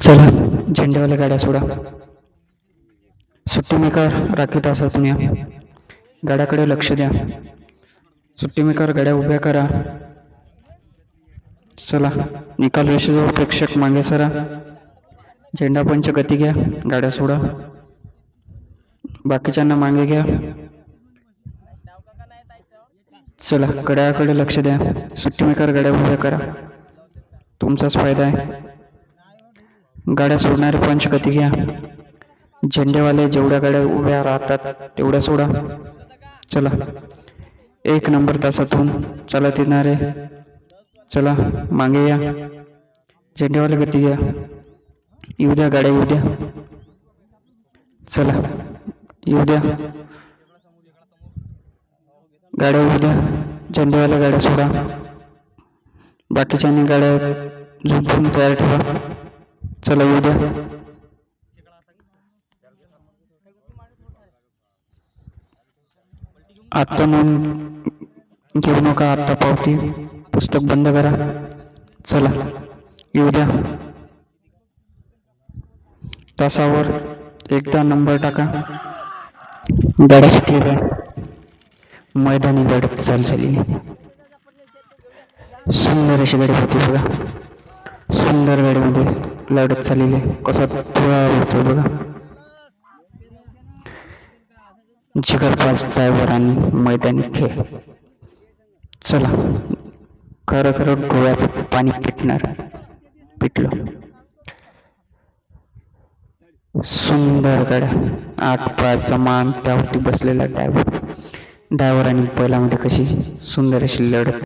चला झेंडेवाल्या गाड्या सोडा. सुट्टी मेकार राखीत असा तुम्ही गाड्याकडे लक्ष द्या. सुट्टीमेकर गाड्या उभ्या करा. चला निकाल रेषेजवळ प्रेक्षक मागे सरा. झेंडा पंच गती घ्या गाड्या सोडा. बाकीच्यांना मागे घ्या. चला गड्याकडे लक्ष द्या. सुट्टीमेकर गाड्या उभ्या करा. तुमचाच फायदा आहे. गाड्या सोडणारे पंच गती घ्या. झेंडेवाले जेवढ्या गाड्या उभ्या राहतात तेवढ्या सोडा. चला. एक नंबर तासातून चालत येणारे. चला मागे या. झेंडेवाले गती घ्या. येऊ द्या गाड्या येऊ द्या. चला येऊ द्या. गाड्या येऊ द्या. झेंडेवाल्या गाड्या सोडा. बाकीच्यांनी गाड्या झुंझून तयार ठेवा. चला येऊ द्या. आत्ता म्हणून घेऊ नका आत्ता पावती. पुस्तक बंद करा. चला येऊ द्या. तासावर एकदा नंबर टाका. गाड्या सुटलेल्या मैदानी लढत चालू झालेली सुंदर अशी गाडी होती बघा. सुंदर गाडीमध्ये लढत चाललेली आहे. कसा पुळा होतो बघा. जिगरबाज ड्रायव्हर आणि मैदानी खेळ. चला खरं खरं डोळ्याचं पाणी पिटणार. पिटलं. सुंदर गाड्या. आठ पाच समान त्यावरती बसलेला ड्रायव्हर ड्रायव्हर आणि बैलामध्ये कशी सुंदर अशी लढत.